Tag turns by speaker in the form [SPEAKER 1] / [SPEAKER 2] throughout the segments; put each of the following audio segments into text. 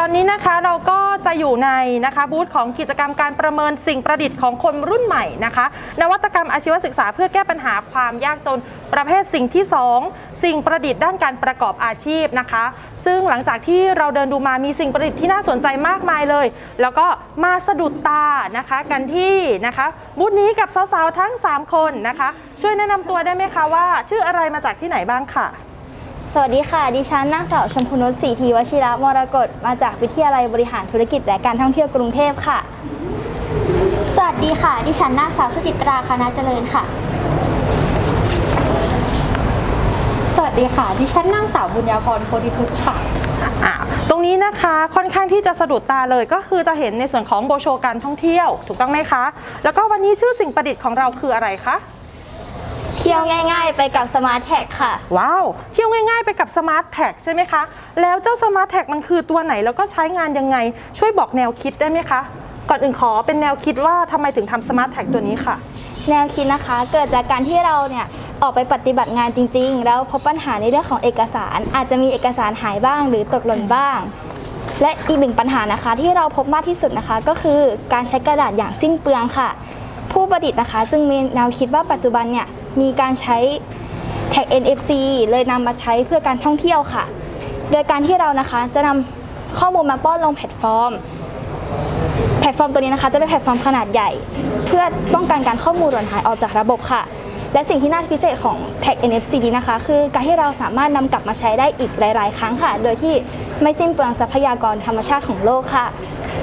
[SPEAKER 1] ตอนนี้นะคะเราก็จะอยู่ในนะคะบูธของกิจกรรมการประเมินสิ่งประดิษฐ์ของคนรุ่นใหม่นะคะ นวัตกรรมอาชีวศึกษาเพื่อแก้ปัญหาความยากจนประเภทสิ่งที่ 2 สิ่งประดิษฐ์ด้านการประกอบอาชีพนะคะ ซึ่งหลังจากที่เราเดินดูมามีสิ่งประดิษฐ์ที่น่าสนใจมากมายเลย แล้วก็มาสะดุดตานะคะกันที่นะคะบูธนี้กับสาวๆทั้ง 3 คนนะคะ ช่วยแนะนำตัวได้ไหมคะว่า ชื่ออะไรมาจากที่ไหนบ้างค่ะ
[SPEAKER 2] สวัสดีค่ะ ดิฉันนางสาวชมพูนุชศรีทีวชิระมรกตมาจากวิทยาลัยบริหารธุรกิจและการท่องเที่ยวกรุงเทพค่ะ
[SPEAKER 3] สวัสดีค่ะ ดิฉันนางสาวสุจิตราคณะเจริญค่ะ
[SPEAKER 4] สวัสดีค่ะ ดิฉันนางสาวบุญญาพรโพธิทุตค่ะ
[SPEAKER 1] อ่าตรงนี้นะคะค่อนข้างที่จะสะดุดตาเลยก็คือจะเห็นในส่วนของโบรชัวร์การท่องเที่ยว ถูกต้องไหมคะ แล้วก็วันนี้ชื่อสิ่งประดิษฐ์ของเราคืออะไรคะ
[SPEAKER 2] ที่ยวง่ายๆ ไปกับสมาร์ทแท็กค่ะ
[SPEAKER 1] ว้าว เที่ยวง่ายๆ ไปกับสมาร์ทแท็กใช่ไหมคะ แล้วเจ้าสมาร์ทแท็กมันคือตัวไหนแล้วก็ใช้งานยังไง ช่วยบอกแนวคิดได้ไหมคะ ก่อนอื่นขอเป็นแนวคิดว่าทำไมถึงทำสมาร์ทแท็กตัวนี้ค่ะ
[SPEAKER 2] แนวคิดนะคะ เกิดจากการที่เราเนี่ยออกไปปฏิบัติงานจริง ๆ แล้วพบปัญหาในเรื่องของเอกสาร อาจจะมีเอกสารหายบ้าง หรือตกหล่นบ้าง และอีกหนึ่งปัญหานะคะ ที่เราพบมากที่สุดนะคะ ก็คือการใช้กระดาษอย่างสิ้นเปลืองค่ะ ผู้ประดิษฐ์นะคะ จึงมีแนวคิดว่าปัจจุบันเนี่ย มีการใช้แท็ก NFC เลยนำมาใช้เพื่อการท่องเที่ยวค่ะ โดยการที่เรานะคะจะนำข้อมูลมาป้อนลงแพลตฟอร์ม แพลตฟอร์มตัวนี้นะคะจะเป็นแพลตฟอร์มขนาดใหญ่ เพื่อป้องกันการข้อมูลหล่นหายออกจากระบบค่ะ และสิ่งที่น่าพิเศษของ Tag NFC นี้นะคะ คือการที่เราสามารถนำกลับมาใช้ได้อีกหลาย ๆ ครั้งค่ะ โดยที่ไม่สิ้นเปลืองทรัพยากรธรรมชาติของโลกค่ะ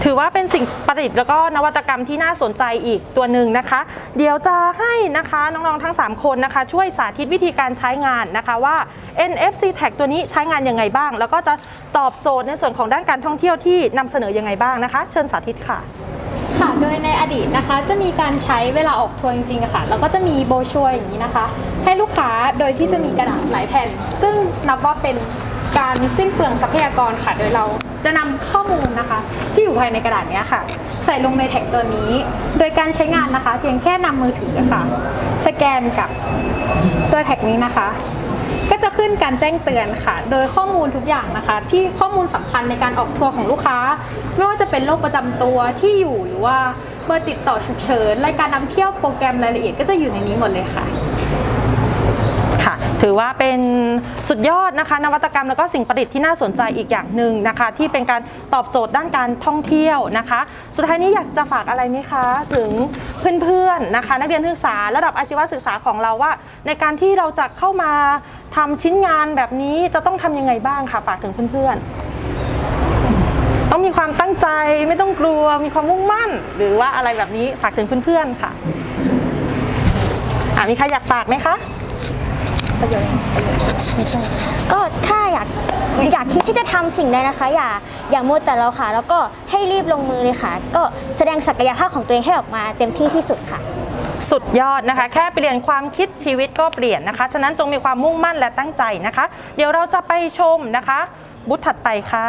[SPEAKER 1] ถือว่าเป็นสิ่งประดิษฐ์แล้วก็นวัตกรรมที่น่าสนใจอีกตัวหนึ่งนะคะ เดี๋ยวจะให้นะคะน้องๆทั้ง 3 คนนะคะ ช่วยสาธิตวิธีการใช้งานนะคะว่า NFC Tag ตัวนี้ใช้งานยังไงบ้าง แล้วก็จะตอบโจทย์ในส่วนของด้านการท่องเที่ยวที่นำเสนอยังไงบ้างนะคะ เชิญสาธิตค่ะ
[SPEAKER 4] ค่ะโดยในอดีตนะคะจะมีการใช้เวลาออกทัวร์จริงๆค่ะแล้วก็จะมีโบชัวอย่างนี้นะคะ ให้ลูกค้าโดยที่จะมีกระดาษหลายแผ่น ซึ่งนับว่าเป็น การสิ้นเปลืองทรัพยากรค่ะ โดยเราจะนำข้อมูลนะคะ ที่อยู่ภายในกระดาษนี้ค่ะ ใส่ลงในแท็กตัวนี้ โดยการใช้งานนะคะ เพียงแค่นำมือถือค่ะ สแกนกับตัวแท็กนี้นะคะ ก็จะขึ้นการแจ้งเตือนค่ะ โดยข้อมูลทุกอย่างนะคะ ที่ข้อมูลสำคัญในการออกทัวร์ของลูกค้า ไม่ว่าจะเป็นโรคประจำตัวที่อยู่หรือว่าเบอร์ติดต่อฉุกเฉินรายการนำเที่ยวโปรแกรมรายละเอียดก็จะอยู่ในนี้หมดเลย
[SPEAKER 1] ค่ะ ถือว่าเป็นสุดยอดนะคะ นวัตกรรมแล้วก็สิ่งประดิษฐ์ที่น่าสนใจอีกอย่างหนึ่งนะคะ ที่เป็นการตอบโจทย์ด้านการท่องเที่ยวนะคะ สุดท้ายนี้อยากจะฝากอะไรไหมคะ ถึงเพื่อนๆนะคะ นักเรียนนักศึกษาระดับอาชีวศึกษาของเราว่า ในการที่เราจะเข้ามาทำชิ้นงานแบบนี้จะต้องทำยังไงบ้างค่ะฝากถึงเพื่อนๆ ต้องมีความตั้งใจไม่ต้องกลัวมีความมุ่งมั่น หรือว่าอะไรแบบนี้ฝากถึงเพื่อนๆค่ะอะมีใครอยากฝากไหมคะ
[SPEAKER 3] ก็ถ้าอยากอยากคิดที่จะทำสิ่งใดนะคะ อย่าอย่ามัวแต่เราค่ะ แล้วก็ให้รีบลงมือเลยค่ะ ก็แสดงศักยภาพของตัวเองให้ออกมาเต็มที่ที่สุดค่ะ
[SPEAKER 1] สุดยอดนะคะ แค่เปลี่ยนความคิดชีวิตก็เปลี่ยนนะคะ ฉะนั้นจงมีความมุ่งมั่นและตั้งใจนะคะ เดี๋ยวเราจะไปชมนะคะ บุธถัดไปค่ะ